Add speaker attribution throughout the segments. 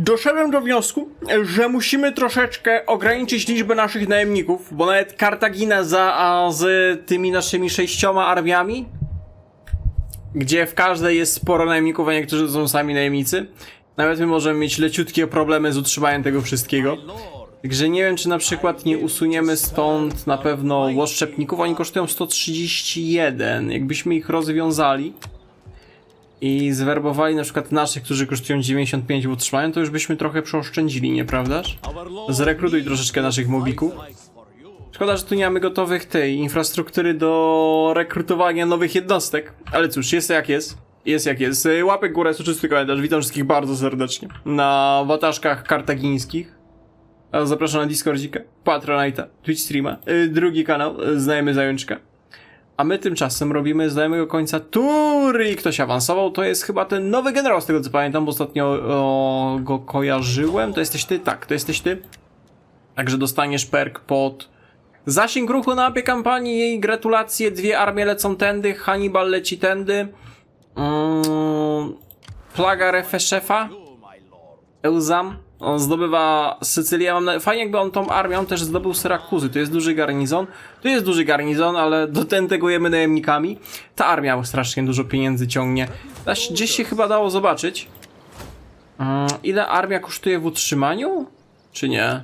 Speaker 1: Doszedłem do wniosku, że musimy troszeczkę ograniczyć liczbę naszych najemników, bo nawet Kartagina za a z tymi naszymi sześcioma armiami, gdzie w każdej jest sporo najemników, a niektórzy są sami najemnicy, nawet my możemy mieć leciutkie problemy z utrzymaniem tego wszystkiego. Także nie wiem, czy na przykład nie usuniemy stąd na pewno łoszczepników. Oni kosztują 131. Jakbyśmy ich rozwiązali i zwerbowali na przykład naszych, którzy kosztują 95 w utrzymaniu, to już byśmy trochę przeoszczędzili, nieprawdaż? Zrekrutuj troszeczkę naszych mobików. Szkoda, że tu nie mamy gotowych tej infrastruktury do rekrutowania nowych jednostek. Ale cóż, jest jak jest. Jest jak jest. Y, Łapek górę, soczysty komentarz. Witam wszystkich bardzo serdecznie. Na wataszkach kartagińskich. Zapraszam na Discordzika, Patronite'a, Twitch streama, y, drugi kanał, y, Znajemy Zajączka. A my tymczasem robimy z dajemego końca tury i ktoś awansował. To jest chyba ten nowy generał, z tego co pamiętam, bo ostatnio o, go kojarzyłem. To jesteś ty? Tak, to jesteś ty. Także dostaniesz perk pod zasięg ruchu na mapie kampanii. Jej gratulacje, dwie armie lecą tędy, Hannibal leci tędy. Mm, plaga Refeszefa. Euzam. On zdobywa Sycylię. Mam na... Fajnie jakby on tą armią też zdobył Syrakuzy. To jest duży garnizon. To jest duży garnizon, ale do ten tegujemy najemnikami. Ta armia strasznie dużo pieniędzy ciągnie. Gdzieś się chyba dało zobaczyć. Mm, ile armia kosztuje w utrzymaniu? Czy nie?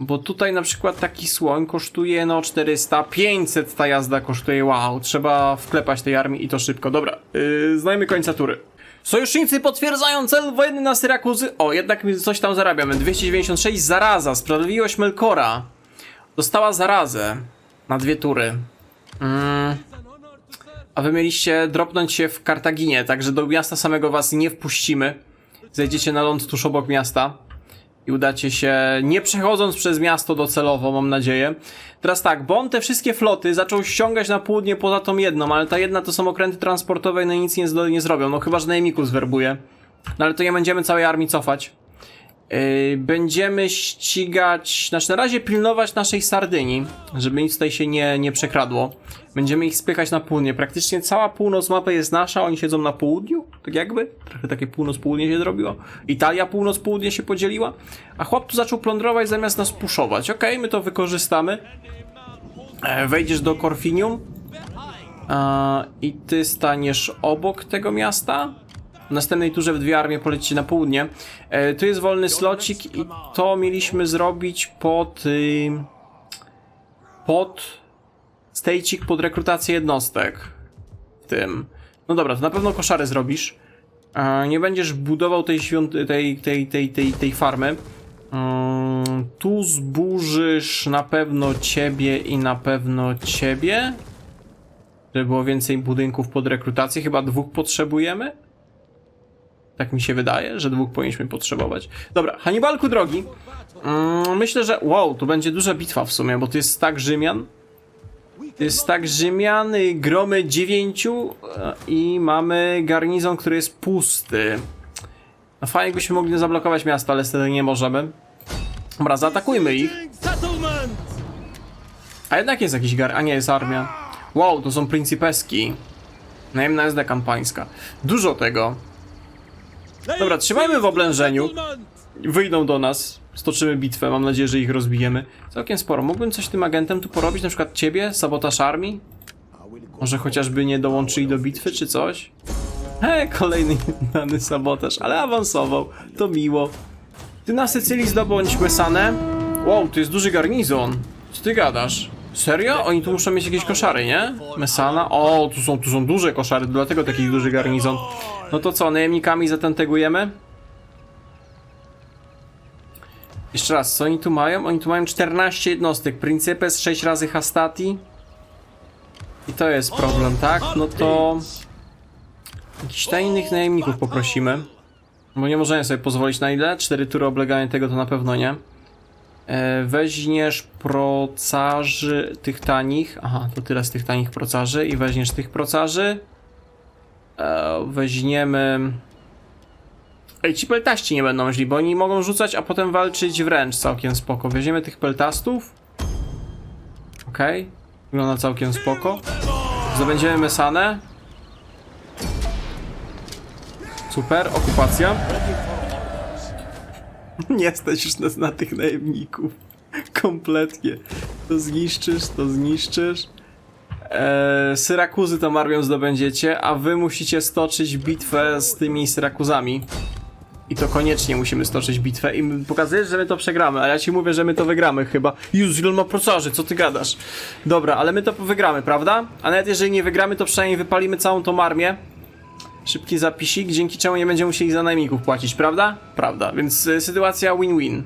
Speaker 1: Bo tutaj na przykład taki słoń kosztuje no 400, 500 ta jazda kosztuje, wow, trzeba wklepać tej armii i to szybko. Dobra, yy, znajmy końca tury. Sojusznicy potwierdzają cel wojenny na Syrakuzy. O, jednak mi coś tam zarabiamy. 296 zaraza, sprawiedliwość Melkora. Dostała zarazę na dwie tury. Mm. A wy mieliście dropnąć się w Kartaginie, także do miasta samego was nie wpuścimy. Zejdziecie na ląd tuż obok miasta i udacie się, nie przechodząc przez miasto docelowo, mam nadzieję. Teraz tak, bo on te wszystkie floty zaczął ściągać na południe poza tą jedną, ale ta jedna to są okręty transportowe i no nic nie, nie zrobią, no chyba, że najemników zwerbuje. No ale to nie będziemy całej armii cofać. Yy, będziemy ścigać, znaczy na razie pilnować naszej Sardynii, żeby nic tutaj się nie, nie przekradło. Będziemy ich spychać na południe. Praktycznie cała północ mapy jest nasza, oni siedzą na południu, tak jakby. Trochę takie północ-południe się zrobiło. Italia północ-południe się podzieliła, a chłop tu zaczął plądrować zamiast nas puszować. Okej, my to wykorzystamy. E, wejdziesz do Corfinium e, i ty staniesz obok tego miasta. W następnej turze w dwie armie polecicie na południe. E, tu jest wolny slocik i to mieliśmy zrobić pod... Y, pod... Stejcik pod rekrutację jednostek. W tym. No dobra, to na pewno koszary zrobisz. E, nie będziesz budował tej, świąt- tej, tej, tej, tej, tej farmy. Mm, tu zburzysz na pewno ciebie i na pewno ciebie. Żeby było więcej budynków pod rekrutację. Chyba dwóch potrzebujemy. Tak mi się wydaje, że dwóch powinniśmy potrzebować. Dobra, Hannibalku drogi. Mm, myślę, że. Wow, tu będzie duża bitwa w sumie, bo to jest tak Rzymian. To jest tak Rzymian, y, gromy dziewięciu e, i mamy garnizon, który jest pusty. No fajnie, jakbyśmy mogli zablokować miasto, ale wtedy nie możemy. Dobra, zaatakujmy ich. A jednak jest jakiś gar... A nie, jest armia. Wow, to są pryncypeski. Najemna jazda kampańska. Dużo tego. Dobra, trzymajmy w oblężeniu. Wyjdą do nas. Stoczymy bitwę. Mam nadzieję, że ich rozbijemy. Całkiem sporo. Mógłbym coś tym agentem tu porobić? Na przykład ciebie? Sabotaż armii? Może chociażby nie dołączyli do bitwy, czy coś? He, kolejny dany sabotaż, ale awansował. To miło. Ty na Sycylii zdobądź Mesanę. Wow, tu jest duży garnizon. Co ty gadasz? Serio? Oni tu muszą mieć jakieś koszary, nie? Mesana? O, tu są, tu są duże koszary, dlatego taki duży garnizon. No to co, najemnikami zatentegujemy? Jeszcze raz, co oni tu mają? Oni tu mają 14 jednostek. Principes 6 razy Hastati. I to jest problem, tak? No to... Jakichś tajnych najemników poprosimy. Bo nie możemy sobie pozwolić na ile? Cztery tury oblegania tego to na pewno nie. E, weźmiesz procarzy tych tanich. Aha, to tyle z tych tanich procarzy. I weźmiesz tych procarzy. E, weźmiemy. Ej, ci peltaści nie będą źli, bo oni mogą rzucać, a potem walczyć wręcz całkiem spoko. Weźmiemy tych peltastów. Okej. Wygląda całkiem spoko. Zdobędziemy Mesanę. Super, okupacja. Nie stać już nas na tych najemników. Kompletnie. To zniszczysz, to zniszczysz. Eee, Syrakuzy tą armią zdobędziecie, a wy musicie stoczyć bitwę z tymi Syrakuzami. I to koniecznie musimy stoczyć bitwę i pokazujesz, że my to przegramy, a ja ci mówię, że my to wygramy chyba. Już, ile on ma procarzy, co ty gadasz? Dobra, ale my to wygramy, prawda? A nawet jeżeli nie wygramy, to przynajmniej wypalimy całą tą armię. Szybki zapisik, dzięki czemu nie będziemy musieli za najemników płacić, prawda? Prawda, więc y, sytuacja win-win.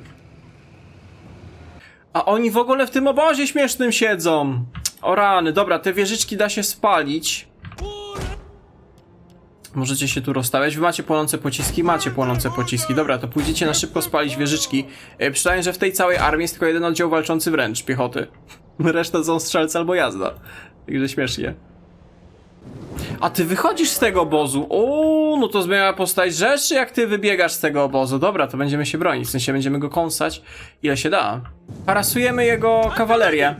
Speaker 1: A oni w ogóle w tym obozie śmiesznym siedzą. O rany, dobra, te wieżyczki da się spalić. Możecie się tu rozstawiać. Wy macie płonące pociski? Macie płonące pociski. Dobra, to pójdziecie na szybko spalić wieżyczki. E, Przynajmniej, że w tej całej armii jest tylko jeden oddział walczący wręcz piechoty. Reszta są strzelcy albo jazda. Także śmiesznie. A ty wychodzisz z tego obozu. O, no to zmienia postać rzeczy, jak ty wybiegasz z tego obozu. Dobra, to będziemy się bronić. W sensie będziemy go kąsać, ile się da. Parasujemy jego kawalerię.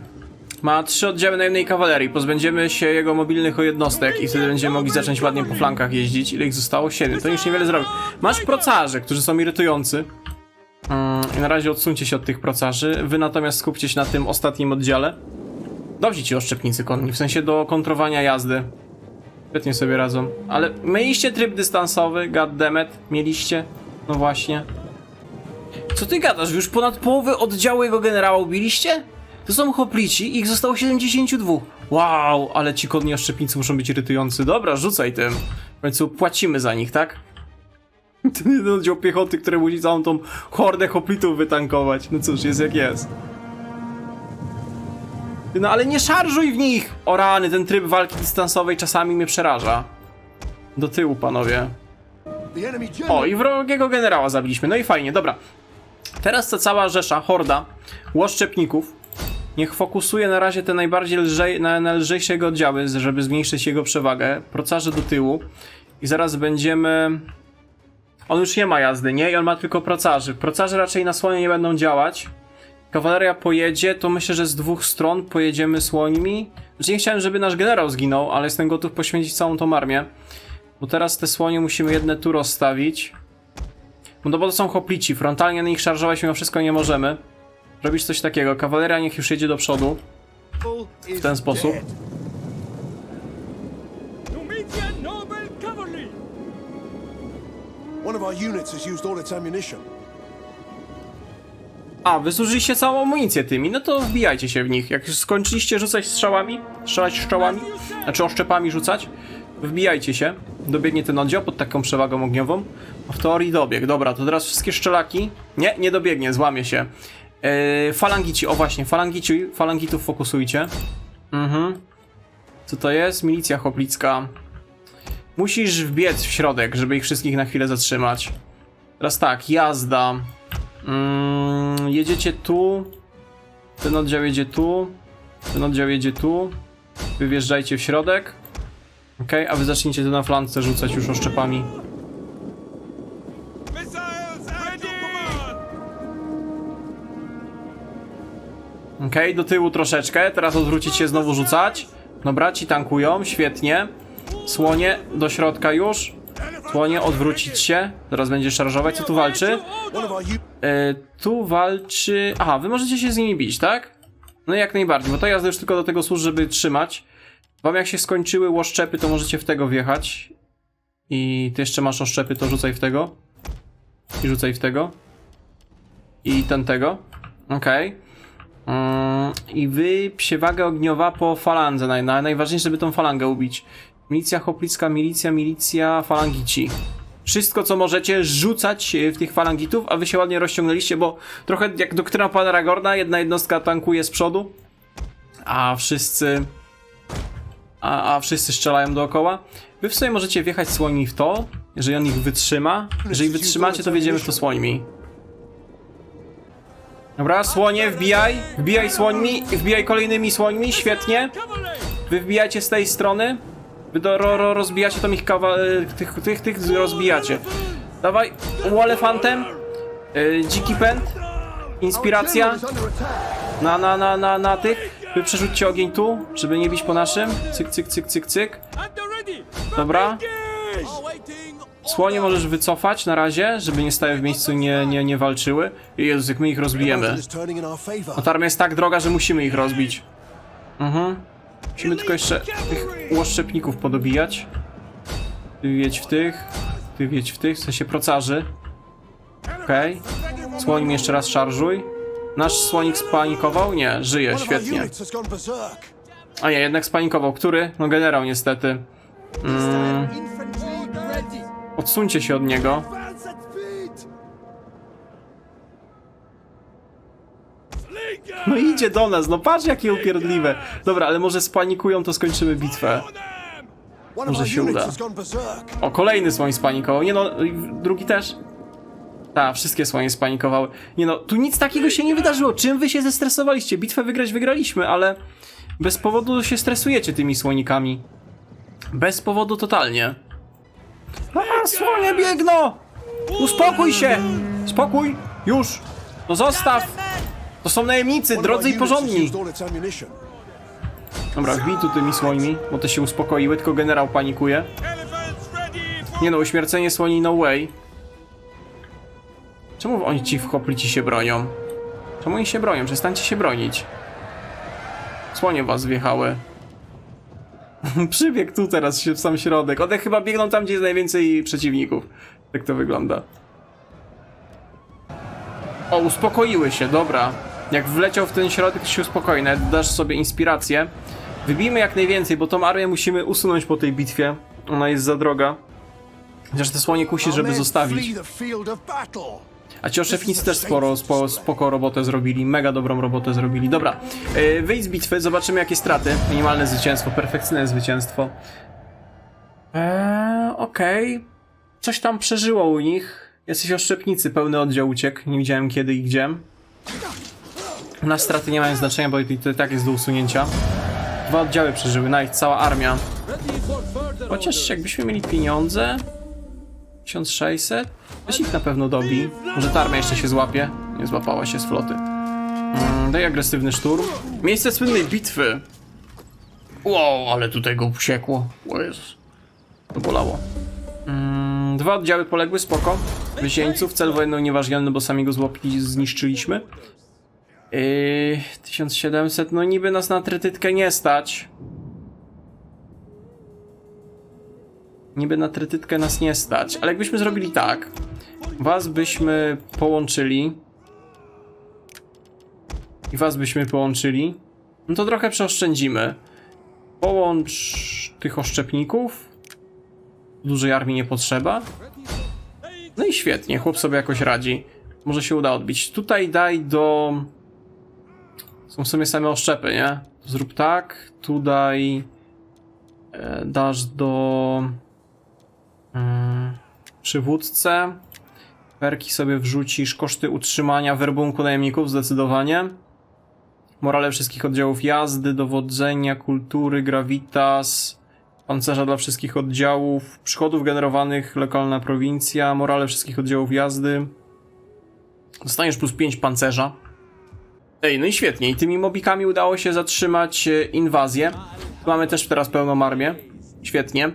Speaker 1: Ma trzy oddziały najemnej kawalerii. Pozbędziemy się jego mobilnych jednostek i wtedy będziemy mogli zacząć ładnie po flankach jeździć. Ile ich zostało? Siedem. To już niewiele zrobi. Masz procarzy, którzy są irytujący. I na razie odsuńcie się od tych procarzy. Wy natomiast skupcie się na tym ostatnim oddziale. Dobrze ci oszczepnicy konni, w sensie do kontrowania jazdy. Świetnie sobie radzą. Ale mieliście tryb dystansowy, goddammit, mieliście? No właśnie. Co ty gadasz? Już ponad połowę oddziału jego generała ubiliście? To są hoplici, ich zostało 72. Wow, ale ci konni oszczepnicy muszą być irytujący. Dobra, rzucaj tym. W końcu płacimy za nich, tak? Ten oddział piechoty, który musi całą tą hordę hoplitów wytankować. No cóż, jest jak jest. No ale nie szarżuj w nich! O rany, ten tryb walki dystansowej czasami mnie przeraża. Do tyłu, panowie. O, i wrogiego generała zabiliśmy. No i fajnie, dobra. Teraz ta cała rzesza, horda łoszczepników niech fokusuje na razie te najbardziej lżej, na, na lżejsze jego oddziały, żeby zmniejszyć jego przewagę. Procarze do tyłu. I zaraz będziemy... On już nie ma jazdy, nie? I on ma tylko procarzy. Procarze raczej na słonie nie będą działać. Kawaleria pojedzie, to myślę, że z dwóch stron pojedziemy słońmi. Znaczy nie chciałem, żeby nasz generał zginął, ale jestem gotów poświęcić całą tą armię. Bo teraz te słonie musimy jedne tu rozstawić. No bo to są hoplici, frontalnie na nich szarżować mimo wszystko nie możemy. Robisz coś takiego, kawaleria niech już jedzie do przodu.
Speaker 2: w
Speaker 1: ten sposób.
Speaker 2: One of our units has used all its ammunition.
Speaker 1: A, wysłużyliście całą amunicję tymi, no to wbijajcie się w nich. Jak skończyliście rzucać strzałami, strzelać strzałami, znaczy oszczepami rzucać, wbijajcie się. Dobiegnie ten oddział pod taką przewagą ogniową. W teorii dobieg. Dobra, to teraz wszystkie szczelaki. Nie, nie dobiegnie, złamie się. Yy, falangici, o właśnie, falangici, falangitów fokusujcie. Mhm. Co to jest? Milicja choplicka. Musisz wbiec w środek, żeby ich wszystkich na chwilę zatrzymać. Teraz tak, jazda. Mm, jedziecie tu. Ten oddział jedzie tu. Ten oddział jedzie tu. Wy wjeżdżajcie w środek. Ok, a wy zacznijcie tu na flance rzucać już oszczepami. Ok, do tyłu troszeczkę. Teraz odwrócić się, znowu rzucać. Dobra, ci tankują, świetnie. Słonie do środka już. Słonie, odwrócić się. Teraz będzie szarżować. Co tu walczy? E, tu walczy. Aha, wy możecie się z nimi bić, tak? No jak najbardziej, bo ta jazda już tylko do tego służy, żeby trzymać. Wam jak się skończyły łoszczepy, to możecie w tego wjechać. I ty jeszcze masz oszczepy, to rzucaj w tego. I rzucaj w tego. I ten tego. Okej. Mm, I wy przewaga ogniowa po falandze. Naj, najważniejsze, żeby tą falangę ubić. Milicja choplicka, milicja, milicja, falangici wszystko, co możecie, rzucać e, w tych falangitów, a wy się ładnie rozciągnęliście, bo trochę jak doktryna pana Ragorna, jedna jednostka tankuje z przodu, a wszyscy... A, a wszyscy strzelają dookoła. Wy w sobie możecie wjechać słońmi w to, jeżeli on ich wytrzyma. Jeżeli wytrzymacie, to wjedziemy w to słońmi. Dobra, słonie, wbijaj, wbijaj słońmi, wbijaj kolejnymi słońmi, świetnie. Wy wbijacie z tej strony. Wy do, ro, ro, rozbijacie tam ich kawa... e, tych, tych, tych rozbijacie. Dawaj, łalefantem. Yy, dziki pęd. Inspiracja. Na, na, na, na, na tych. Wy przerzućcie ogień tu, żeby nie bić po naszym. Cyk, cyk, cyk, cyk, cyk. Dobra. Słonie możesz wycofać na razie, żeby nie stały w miejscu i nie, nie, nie walczyły. Jezus, jak my ich rozbijemy. No ta armia jest tak droga, że musimy ich rozbić. Mhm. Musimy tylko jeszcze tych łoszczepników podobijać. Ty wiedź w tych, ty wiedź w tych, w sensie procarzy. Okej. Słonim jeszcze raz szarżuj. Nasz słonik spanikował? Nie, żyje, świetnie. A nie, jednak spanikował. Który? No generał niestety. Mm, odsuńcie się od niego. No idzie do nas, no patrz jakie upierdliwe. Dobra, ale może spanikują, to skończymy bitwę. Może się uda. O, kolejny słoń spanikował. Nie no, drugi też. Tak, wszystkie słonie spanikowały. Nie no, tu nic takiego się nie wydarzyło. Czym wy się zestresowaliście? Bitwę wygrać wygraliśmy, ale bez powodu się stresujecie tymi słonikami. Bez powodu totalnie. A, słonie biegną! Uspokój się! Spokój! Już! No zostaw! To są najemnicy, drodzy i porządni. Dobra, wbij tu tymi słońmi, bo te się uspokoiły, tylko generał panikuje. Nie no, uśmiercenie słoni no way. Czemu oni ci w hoplici się bronią? Czemu oni się bronią? Przestańcie się bronić. Słonie was wjechały. Przybiegł tu teraz się w sam środek. One chyba biegną tam, gdzie jest najwięcej przeciwników. Tak to wygląda. O, uspokoiły się, dobra. Jak wleciał w ten środek, to się uspokoi. Nawet dasz sobie inspirację. Wybijmy jak najwięcej, bo tą armię musimy usunąć po tej bitwie. Ona jest za droga. Chociaż te słonie kusi, żeby zostawić. A ci oszczepnicy też sporo, spoko robotę zrobili, mega dobrą robotę zrobili. Dobra, yy, wyjdź z bitwy, zobaczymy jakie straty. Minimalne zwycięstwo, perfekcyjne zwycięstwo. Eee, okej. Coś tam przeżyło u nich. Jesteś oszczepnicy, pełny oddział uciekł. Nie widziałem kiedy i gdzie. Na straty nie mają znaczenia, bo to i tak jest do usunięcia. Dwa oddziały przeżyły, nawet cała armia. Chociaż jakbyśmy mieli pieniądze 1600 Weź ich na pewno dobi. Może ta armia jeszcze się złapie? Nie złapała się z floty. Mm, Daj agresywny szturm. Miejsce słynnej bitwy. Wow, ale tutaj go usiekło. O Jezus. To bolało. Mm, Dwa oddziały poległy, spoko. Wyzieńców, cel wojenny nieważnialny, bo sami go złapili, zniszczyliśmy yy, 1700, no niby nas na trytytkę nie stać Niby na trytytkę nas nie stać, ale jakbyśmy zrobili tak. Was byśmy połączyli. I was byśmy połączyli. No to trochę przeoszczędzimy. Połącz tych oszczepników. Dużej armii nie potrzeba. No i świetnie, chłop sobie jakoś radzi. Może się uda odbić. Tutaj daj do... Są w sumie same oszczepy, nie? Zrób tak. Tu daj... e, Dasz do... Mm, przywódcę. Perki sobie wrzucisz. Koszty utrzymania werbunku najemników zdecydowanie. Morale wszystkich oddziałów jazdy, dowodzenia, kultury, gravitas, pancerza dla wszystkich oddziałów, przychodów generowanych, lokalna prowincja, morale wszystkich oddziałów jazdy. Dostaniesz plus 5 pancerza. Ej, no i świetnie. I tymi mobikami udało się zatrzymać e, inwazję. Mamy też teraz pełną armię. Świetnie.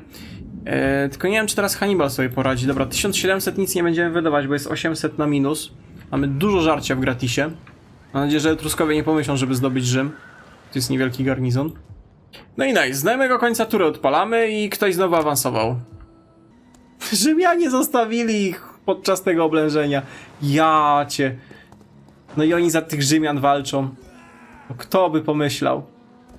Speaker 1: E, tylko nie wiem, czy teraz Hannibal sobie poradzi. Dobra, 1700 nic nie będziemy wydawać, bo jest 800 na minus. Mamy dużo żarcia w gratisie. Mam nadzieję, że Etruskowie nie pomyślą, żeby zdobyć Rzym. To jest niewielki garnizon. No i nice, z dajemego końca tury odpalamy i ktoś znowu awansował. Rzymianie zostawili ich podczas tego oblężenia. Ja cię. No i oni za tych Rzymian walczą. No kto by pomyślał?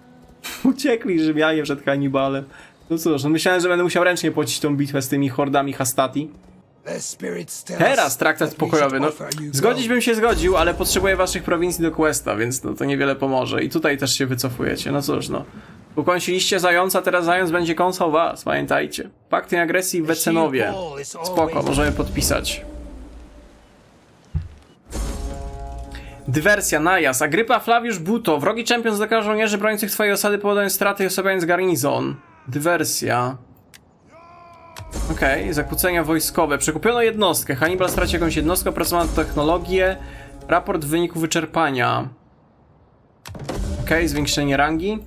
Speaker 1: Uciekli Rzymianie przed Hannibalem. No cóż, no myślałem, że będę musiał ręcznie płacić tą bitwę z tymi hordami Hastati. Teraz traktat pokojowy. No, zgodzić bym się zgodził, ale potrzebuję waszych prowincji do questa, więc no, to niewiele pomoże. I tutaj też się wycofujecie. No cóż, no. Ukąsiliście zająca, teraz zając będzie kąsał was, pamiętajcie. Pakty agresji w Wecenowie. Spoko, możemy podpisać. Dywersja, najazd, Agrypa, Flaviusz, Buto. Wrogi czempion zakaże żołnierzy broniących twojej osady powodując straty i osłabiając garnizon. Dywersja. Okej, zakłócenia wojskowe. Przekupiono jednostkę. Hannibal straci jakąś jednostkę, opracowano technologię. Raport wyniku wyczerpania. Okej, zwiększenie rangi.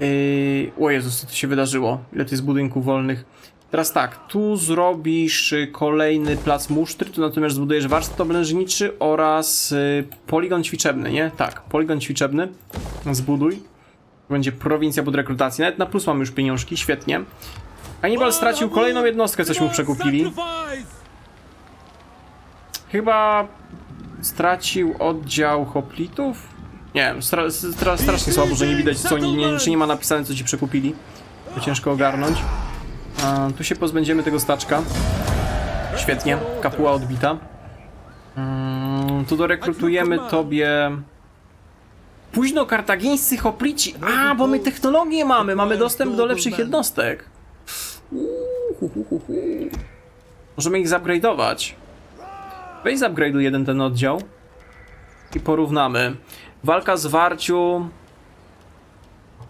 Speaker 1: Yy... O Jezus, co tu się wydarzyło? Ile to jest budynków wolnych? Teraz tak, tu zrobisz y, kolejny plac musztry, tu natomiast zbudujesz warsztat oblężniczy oraz y, poligon ćwiczebny, nie? Tak, poligon ćwiczebny zbuduj. Będzie prowincja pod rekrutacji. Nawet na plus mamy już pieniążki, świetnie. Hannibal stracił kolejną jednostkę, coś mu przekupili. Chyba stracił oddział hoplitów? Nie wiem, stra stra strasznie słabo, że nie widać co nie, czy nie ma napisane co ci przekupili. To ciężko ogarnąć. A, tu się pozbędziemy tego staczka. Świetnie, kapuła odbita. Mm, tu dorekrutujemy tobie... Późno kartagińscy hoplici. A, bo my technologię mamy, mamy dostęp do lepszych jednostek. Uhuhuhu. Możemy ich zupgrade'ować. Weź zupgrade'uj jeden ten oddział. I porównamy. Walka z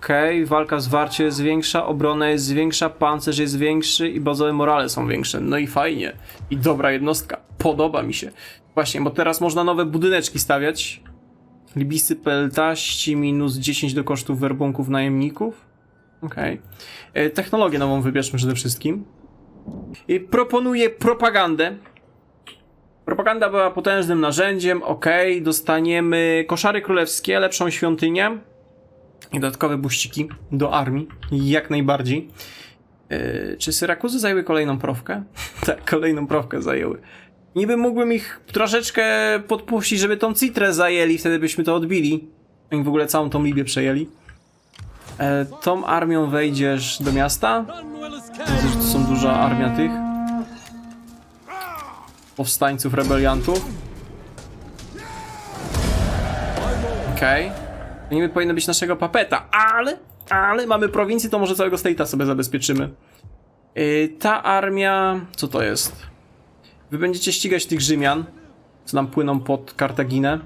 Speaker 1: Okej, walka z warciu jest większa, obrona jest większa, pancerz jest większy i bazowe morale są większe. No i fajnie. I dobra jednostka. Podoba mi się. Właśnie, bo teraz można nowe budyneczki stawiać. Libisy peltaści minus 10 do kosztów werbunków najemników. Okej. Okay. Technologię nową wybierzmy przede wszystkim. I proponuję propagandę. Propaganda była potężnym narzędziem, ok, dostaniemy koszary królewskie, lepszą świątynię i dodatkowe buściki do armii, jak najbardziej. Yy, czy Syrakuzy zajęły kolejną profkę? tak, kolejną profkę zajęły. Niby mógłbym ich troszeczkę podpuścić, żeby tą Citrę zajęli, wtedy byśmy to odbili. Oni w ogóle całą tą Libię przejęli. E, tą armią wejdziesz do miasta. Widzę, że to są duża armia tych powstańców, rebeliantów. Okej. Okay. Niby powinno być naszego papeta, ale, ale mamy prowincję, to może całego state'a sobie zabezpieczymy. Yy, ta armia, co to jest? Wy będziecie ścigać tych Rzymian, co nam płyną pod Kartaginę.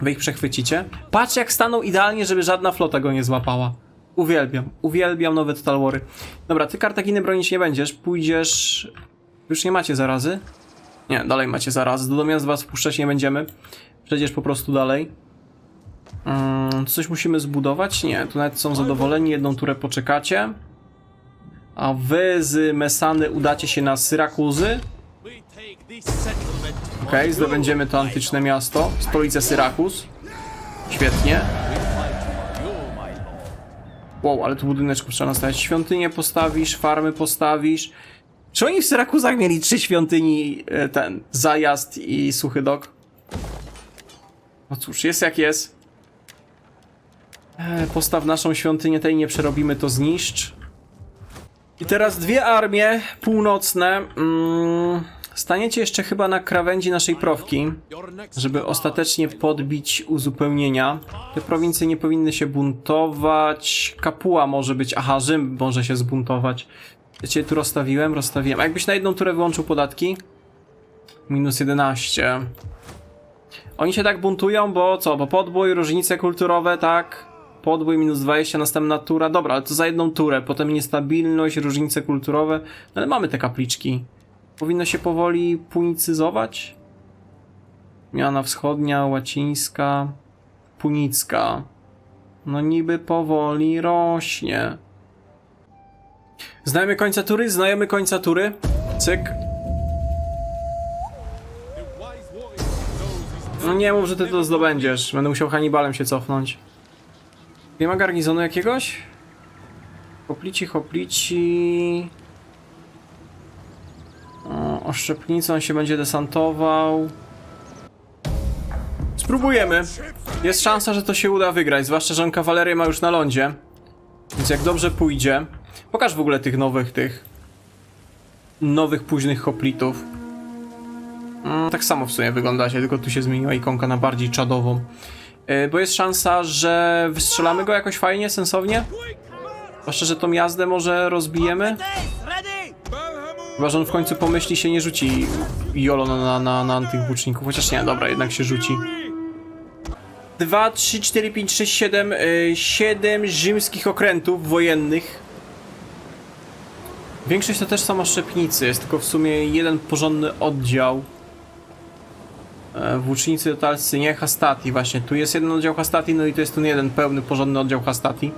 Speaker 1: Wy ich przechwycicie. Patrz jak staną idealnie, żeby żadna flota go nie złapała. Uwielbiam, uwielbiam nowe Total Wary. Dobra, ty Kartaginy bronić nie będziesz, pójdziesz... Już nie macie zarazy? Nie, dalej macie zarazy, do miast was wpuszczać nie będziemy. Przejdziesz po prostu dalej. Mm, coś musimy zbudować? Nie, tu nawet są zadowoleni, jedną turę poczekacie. A wy z Mesany udacie się na Syrakuzy. Okej, okay, zdobędziemy to antyczne miasto, stolicę Syrakus. Świetnie. Wow, ale tu budyneczków trzeba nastawiać. Świątynię postawisz, farmy postawisz. Czy oni w Syrakuzach mieli trzy świątyni, e, ten, zajazd i suchy dok? No cóż, jest jak jest. E, postaw naszą świątynię, tej nie przerobimy, to zniszcz. I teraz dwie armie północne. Mm, staniecie jeszcze chyba na krawędzi naszej
Speaker 3: next
Speaker 1: żeby ostatecznie podbić uzupełnienia. Te prowincje nie powinny się buntować. Kapuła może być, aha, Rzym może się zbuntować. Wiecie, tu rozstawiłem, rozstawiłem. A jakbyś na jedną turę wyłączył podatki? Minus 11. Oni się tak buntują, bo co? Bo podbój, różnice kulturowe, tak? Podbój minus 20, następna tura. Dobra, ale to za jedną turę. Potem niestabilność, różnice kulturowe. No ale mamy te kapliczki. Powinno się powoli punicyzować? Miana wschodnia, łacińska, punicka. No niby powoli rośnie. Znajemy końca tury? Znajemy końca tury. Cyk. No nie mów, że ty to zdobędziesz. Będę musiał Hannibalem się cofnąć. Nie ma garnizonu jakiegoś? Hoplici, hoplici... Oszczepnicą się będzie desantował. Spróbujemy. Jest szansa, że to się uda wygrać, zwłaszcza, że on kawalerię ma już na lądzie. Więc jak dobrze pójdzie... Pokaż w ogóle tych nowych, tych... Nowych, późnych hoplitów. Mm, tak samo w sumie wyglądacie, tylko tu się zmieniła ikonka na bardziej czadową. Yy, bo jest szansa, że wystrzelamy go jakoś fajnie, sensownie. Zwłaszcza, że tą jazdę może rozbijemy. Chyba, że on w końcu pomyśli się nie rzuci jolo na, na, na, na tych łuczników, chociaż nie, dobra, jednak się rzuci. 2, 3, 4, 5, 6, 7, 7 rzymskich okrętów wojennych. Większość to też są oszczepnicy, jest tylko w sumie jeden porządny oddział. E, Włócznicy totalscy, nie, Hastati właśnie. Tu jest jeden oddział Hastati, no i to jest ten jeden pełny, porządny oddział Hastati.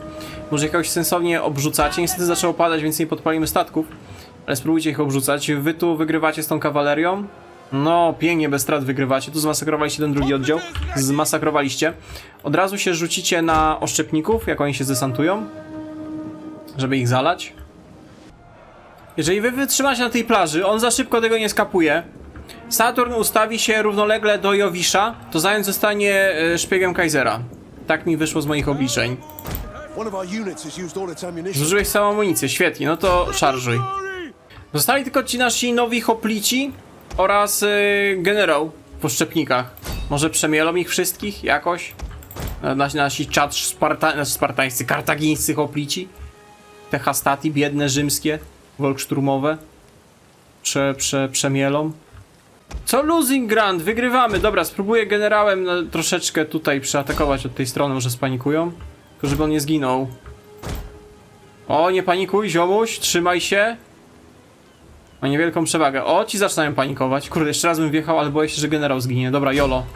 Speaker 1: Może jakoś sensownie obrzucacie. Niestety zaczęło padać, więc nie podpalimy statków. Ale spróbujcie ich obrzucać. Wy tu wygrywacie z tą kawalerią. No, pięknie, bez strat wygrywacie. Tu zmasakrowaliście ten drugi oddział. Zmasakrowaliście. Od razu się rzucicie na oszczepników, jak oni się zesantują. Żeby ich zalać. Jeżeli wy wytrzymacie na tej plaży, on za szybko tego nie skapuje. Saturn ustawi się równolegle do Jowisza, to zając zostanie e, szpiegiem Kaisera. Tak mi wyszło z moich obliczeń. Zużyłeś całą amunicję, świetnie, no to szarżuj. Zostali tylko ci nasi nowi hoplici oraz yy, generał w poszczepnikach. Może przemielą ich wszystkich jakoś? Na- Nasi, nasi czad sparta, spartańscy, kartagińscy hoplici? Te hastati biedne, rzymskie, wolkszturmowe? Prze, prze, przemielą? Co losing grand? Wygrywamy. Dobra, spróbuję generałem no, troszeczkę tutaj przeatakować od tej strony, może spanikują. Tylko żeby on nie zginął. O, nie panikuj, ziomuś, trzymaj się. Ma niewielką przewagę. O, ci zaczynają panikować. Kurde, jeszcze raz bym wjechał, ale boję się, że generał zginie. Dobra, jolo.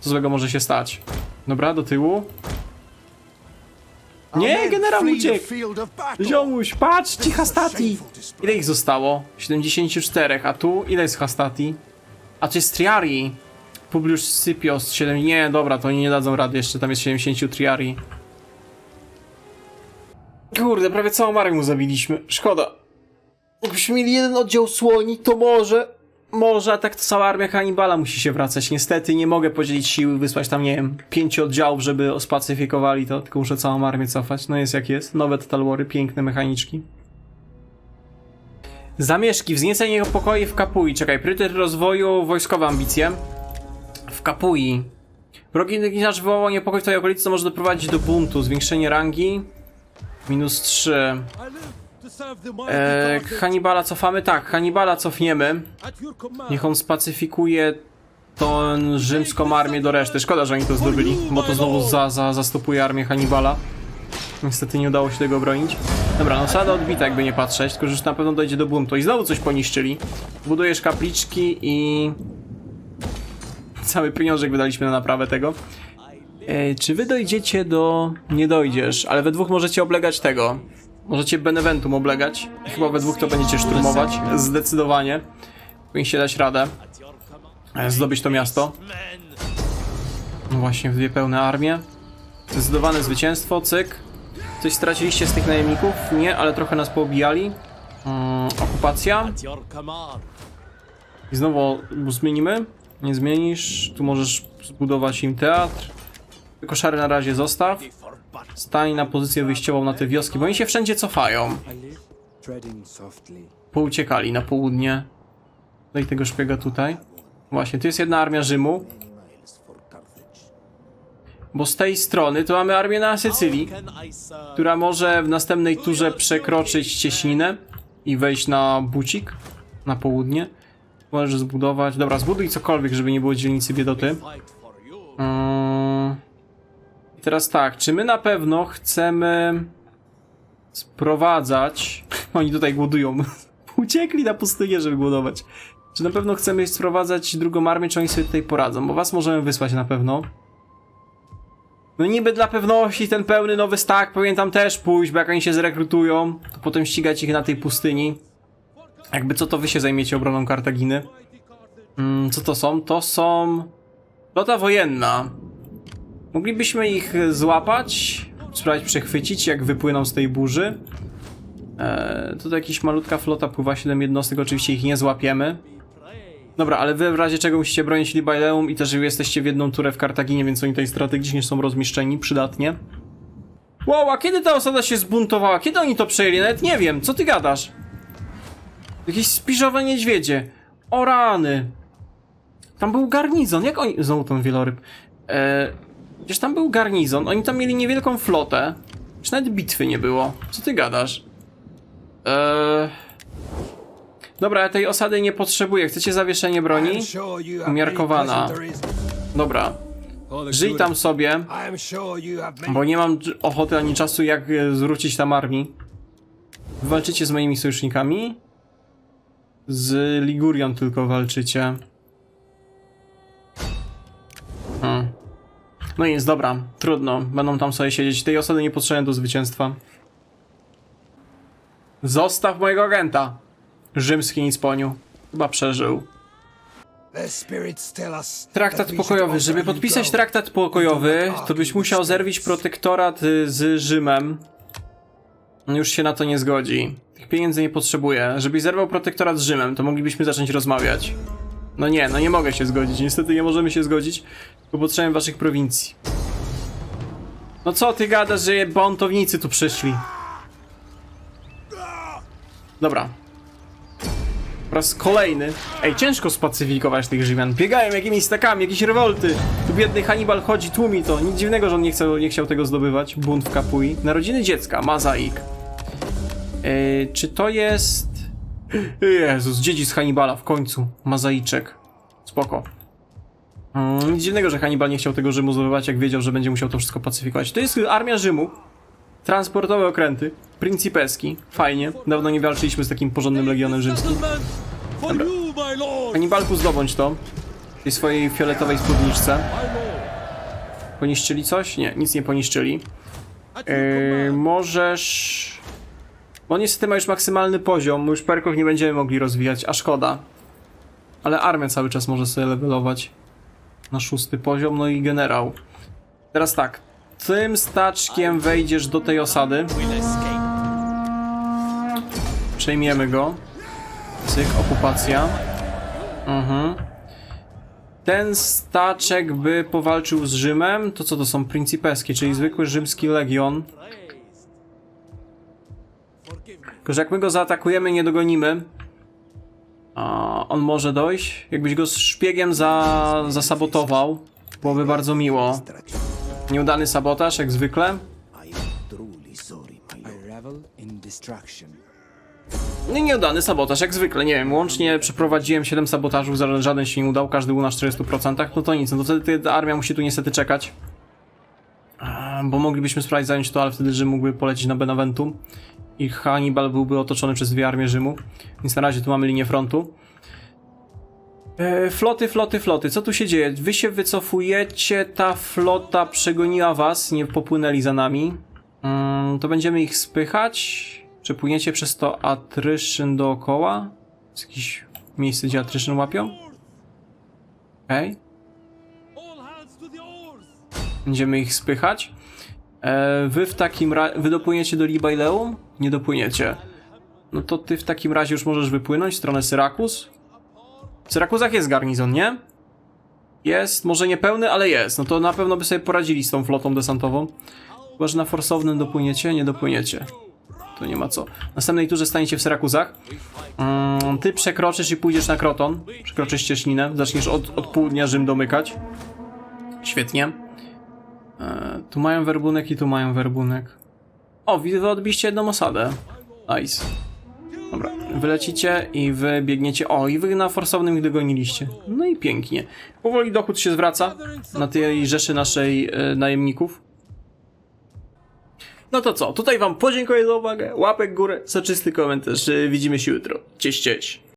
Speaker 1: Co złego może się stać? Dobra, do tyłu. Nie, generał uciekł. Ziomuś, patrz, ci hastati. Ile ich zostało? 74, a tu ile jest hastati? A to jest triari. Publiusz Scypios 7. Nie, dobra, to oni nie dadzą rady, jeszcze tam jest 70 triari. Kurde, prawie całą armię mu zabiliśmy. Szkoda. Jakbyśmy mieli jeden oddział słoni, to może. Może, a tak to cała armia Hannibala musi się wracać. Niestety nie mogę podzielić siły, wysłać tam, nie wiem, pięciu oddziałów, żeby ospacyfikowali to, tylko muszę całą armię cofać. No jest jak jest. Nowe Total Wary, piękne mechaniczki. Zamieszki, wzniecenie pokoi w Kapui. Czekaj, priorytet rozwoju, wojskowe ambicje. W Kapui. Wrogi gnacz wywołał niepokój w tej okolicy, co może doprowadzić do buntu. Zwiększenie rangi. Minus 3.
Speaker 3: I live to serve the mighty
Speaker 1: Eee. Hannibala cofamy? Tak, Hannibala cofniemy. Niech on spacyfikuje tą rzymską armię do reszty. Szkoda, że oni to zdobyli, bo to znowu za, za, zastopuje armię Hannibala. Niestety nie udało się tego obronić. Dobra, no sada odbita jakby nie patrzeć, tylko że już na pewno dojdzie do buntu. I znowu coś poniszczyli. Budujesz kapliczki i... Cały pieniążek wydaliśmy na naprawę tego. E, czy wy dojdziecie do... Nie dojdziesz, ale we dwóch możecie oblegać tego. Możecie Beneventum oblegać. Chyba we dwóch to będziecie szturmować. Zdecydowanie. Powinniście dać radę. e, Zdobyć to miasto. No właśnie, w dwie pełne armie. Zdecydowane zwycięstwo, cyk. Coś straciliście z tych najemników? Nie, ale trochę nas poobijali. Mm, okupacja. I znowu zmienimy. Nie zmienisz. Tu możesz zbudować im teatr. Koszary na razie zostaw. Stań na pozycję wyjściową na te wioski, bo oni się wszędzie cofają. Pouciekali na południe. Daj tego szpiega tutaj. Właśnie, tu jest jedna armia Rzymu. Bo z tej strony to mamy armię na Sycylii, która może w następnej turze przekroczyć cieśninę i wejść na bucik na południe. Możesz zbudować. Dobra, zbuduj cokolwiek, żeby nie było dzielnicy biedoty. Mm. I teraz tak, czy my na pewno chcemy sprowadzać. Oni tutaj głodują. Uciekli na pustynię, żeby głodować. Czy na pewno chcemy sprowadzać drugą armię, czy oni sobie tutaj poradzą? Bo was możemy wysłać na pewno. No niby dla pewności ten pełny nowy stack powinien tam też pójść, bo jak oni się zrekrutują, to potem ścigać ich na tej pustyni. Jakby co to wy się zajmiecie obroną Kartaginy? Mm, co to są? To są... Flota wojenna. Moglibyśmy ich złapać, spróbować przechwycić, jak wypłyną z tej burzy. Eee, tutaj jakaś malutka flota pływa, 7 jednostek, oczywiście ich nie złapiemy. Dobra, ale wy w razie czego musicie bronić Libaileum i też jesteście w jedną turę w Kartaginie, więc oni tutaj strategicznie są rozmieszczeni przydatnie. Wow, a kiedy ta osada się zbuntowała? Kiedy oni to przejęli? Nawet nie wiem, co ty gadasz? Jakieś spiżowe niedźwiedzie. O rany. Tam był garnizon, jak oni... Znowu ten wieloryb. Eee, przecież tam był garnizon, oni tam mieli niewielką flotę. Czy nawet bitwy nie było? Co ty gadasz? Eee... Dobra, ja tej osady nie potrzebuję. Chcecie zawieszenie broni? Umiarkowana. Dobra. Żyj tam sobie, bo nie mam ochoty ani czasu jak e, zwrócić tam armii. Walczycie z moimi sojusznikami? Z Ligurią tylko walczycie. No nic, dobra, trudno. Będą tam sobie siedzieć. Tej osady nie potrzebują do zwycięstwa. Zostaw mojego agenta. Rzymski nic poniu. Chyba przeżył. Traktat pokojowy. Żeby podpisać traktat pokojowy, to byś musiał zerwić protektorat y, z Rzymem. Już się na to nie zgodzi. Tych pieniędzy nie potrzebuję. Żebyś zerwał protektorat z Rzymem, to moglibyśmy zacząć rozmawiać. No nie, no nie mogę się zgodzić. Niestety nie możemy się zgodzić, bo potrzebuję waszych prowincji. No co ty gadasz, że bontownicy tu przyszli? Dobra. Po raz kolejny. Ej, ciężko spacyfikować tych Rzymian. Biegają jakimiś stakami, jakieś rewolty. Tu biedny Hannibal chodzi, tłumi to. Nic dziwnego, że on nie, chce, nie chciał tego zdobywać. Bunt w Kapui. Narodziny dziecka, mozaik. Yy, czy to jest... Jezus, dzieci z Hannibala w końcu. Mazaiczek. Spoko. Mm, nic dziwnego, że Hannibal nie chciał tego Rzymu zdobywać, jak wiedział, że będzie musiał to wszystko pacyfikować. To jest armia Rzymu. Transportowe okręty. Principeski. Fajnie. Dawno nie walczyliśmy z takim porządnym legionem rzymskim.
Speaker 3: Lord.
Speaker 1: Hannibalku, zdobądź to. W tej swojej fioletowej spódniczce. Poniszczyli coś? Nie, nic nie poniszczyli. Yy, możesz... Bo niestety ma już maksymalny poziom, już perków nie będziemy mogli rozwijać, a szkoda. Ale armia cały czas może sobie levelować na szósty poziom, no i generał. Teraz tak, tym staczkiem wejdziesz do tej osady, przejmiemy go. Cyk, okupacja. Mhm. Ten staczek by powalczył z Rzymem. To co to są? Principeskie, czyli zwykły rzymski legion. Tylko, że jak my go zaatakujemy, nie dogonimy. A on może dojść. Jakbyś go z szpiegiem za, zasabotował, byłoby bardzo miło. Nieudany sabotaż, jak zwykle. Nieudany sabotaż, jak zwykle. Nie wiem, łącznie przeprowadziłem 7 sabotażów, żaden się nie udał, każdy był na 400%. No to nic, no to wtedy ta armia musi tu niestety czekać. Bo moglibyśmy sprawdzić zająć to, ale wtedy Rzym mógłby polecieć na Benaventum. I Hannibal byłby otoczony przez dwie armie Rzymu. Więc na razie tu mamy linię frontu. E, floty, floty, floty. Co tu się dzieje? Wy się wycofujecie, ta flota przegoniła was, nie popłynęli za nami. Mm, to będziemy ich spychać. Czy płyniecie przez to atryszyn dookoła? Jest jakieś miejsce, gdzie atryszyn łapią? Okej.
Speaker 3: Oars.
Speaker 1: Będziemy ich spychać. E, wy w takim razie... Wy dopłyniecie do Libaileum? Nie dopłyniecie. No to ty w takim razie już możesz wypłynąć w stronę Syrakus. W Syrakuzach jest garnizon, nie? Jest, może nie pełny, ale jest. No to na pewno by sobie poradzili z tą flotą desantową. Chyba, że na forsownym dopłyniecie? Nie dopłyniecie. To nie ma co. W następnej turze staniecie w Syrakuzach. Mm, ty przekroczysz i pójdziesz na Kroton. Przekroczysz ścieżninę. Zaczniesz od, od południa Rzym domykać. Świetnie. E, tu mają werbunek i tu mają werbunek. O, wy odbiliście jedną osadę. Nice. Dobra, wylecicie i wy biegniecie. O, i wy na forsownym ich dogoniliście. No i pięknie. Powoli dochód się zwraca na tej rzeszy naszej e, najemników. No to co, tutaj wam podziękuję za uwagę. Łapek górę, soczysty komentarz. E, Widzimy się jutro. Cześć, cześć.